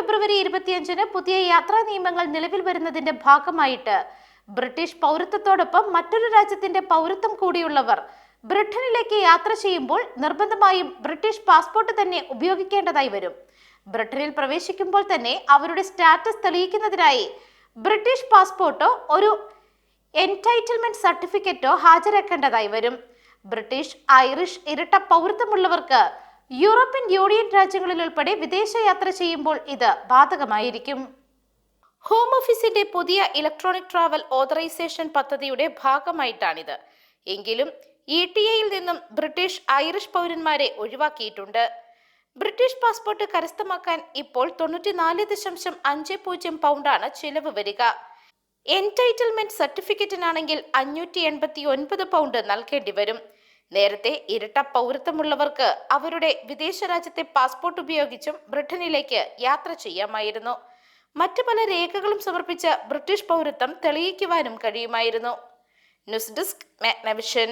ഫെബ്രുവരി ഇരുപത്തിയഞ്ചിന് പുതിയ യാത്രാ നിയമങ്ങൾ നിലവിൽ വരുന്നതിന്റെ ഭാഗമായിട്ട് ബ്രിട്ടീഷ് പൗരത്വത്തോടൊപ്പം മറ്റൊരു രാജ്യത്തിന്റെ പൗരത്വം കൂടിയുള്ളവർ ബ്രിട്ടനിലേക്ക് യാത്ര ചെയ്യുമ്പോൾ നിർബന്ധമായും ബ്രിട്ടീഷ് പാസ്പോർട്ട് തന്നെ ഉപയോഗിക്കേണ്ടതായി വരും. ബ്രിട്ടനിൽ പ്രവേശിക്കുമ്പോൾ തന്നെ അവരുടെ സ്റ്റാറ്റസ് തെളിയിക്കുന്നതിനായി ബ്രിട്ടീഷ് പാസ്പോർട്ടോ ഒരു എൻടൈറ്റിൽമെന്റ് സർട്ടിഫിക്കറ്റോ ഹാജരാക്കേണ്ടതായി വരും. ബ്രിട്ടീഷ് ഐറിഷ് ഇരട്ട പൗരത്വമുള്ളവർക്ക് യൂറോപ്യൻ യൂണിയൻ രാജ്യങ്ങളിൽ ഉൾപ്പെടെ വിദേശയാത്ര ചെയ്യുമ്പോൾ ഇത് ബാധകമായിരിക്കും. ഹോം ഓഫീസിന്റെ പുതിയ ഇലക്ട്രോണിക് ട്രാവൽ ഓതറൈസേഷൻ പദ്ധതിയുടെ ഭാഗമായിട്ടാണിത്. എങ്കിലും ഇ ടി എയിൽ നിന്നും ബ്രിട്ടീഷ് ഐറിഷ് പൗരന്മാരെ ഒഴിവാക്കിയിട്ടുണ്ട്. ബ്രിട്ടീഷ് പാസ്പോർട്ട് കരസ്ഥമാക്കാൻ ഇപ്പോൾ തൊണ്ണൂറ്റിനാല് ദശാംശം അഞ്ച് പൂജ്യം പൗണ്ടാണ് ചിലവ് വരിക. എൻടൈറ്റിൽമെന്റ് സർട്ടിഫിക്കറ്റിനാണെങ്കിൽ അഞ്ഞൂറ്റി എൺപത്തി ഒൻപത് പൗണ്ട് നൽകേണ്ടി വരും. നേരത്തെ ഇരട്ട പൗരത്വമുള്ളവർക്ക് അവരുടെ വിദേശ രാജ്യത്തെ പാസ്പോർട്ട് ഉപയോഗിച്ചും ബ്രിട്ടനിലേക്ക് യാത്ര ചെയ്യാമായിരുന്നു. മറ്റു പല രേഖകളും സമർപ്പിച്ച ബ്രിട്ടീഷ് പൗരത്വം തെളിയിക്കുവാനും കഴിയുമായിരുന്നു. News desk Magnavision.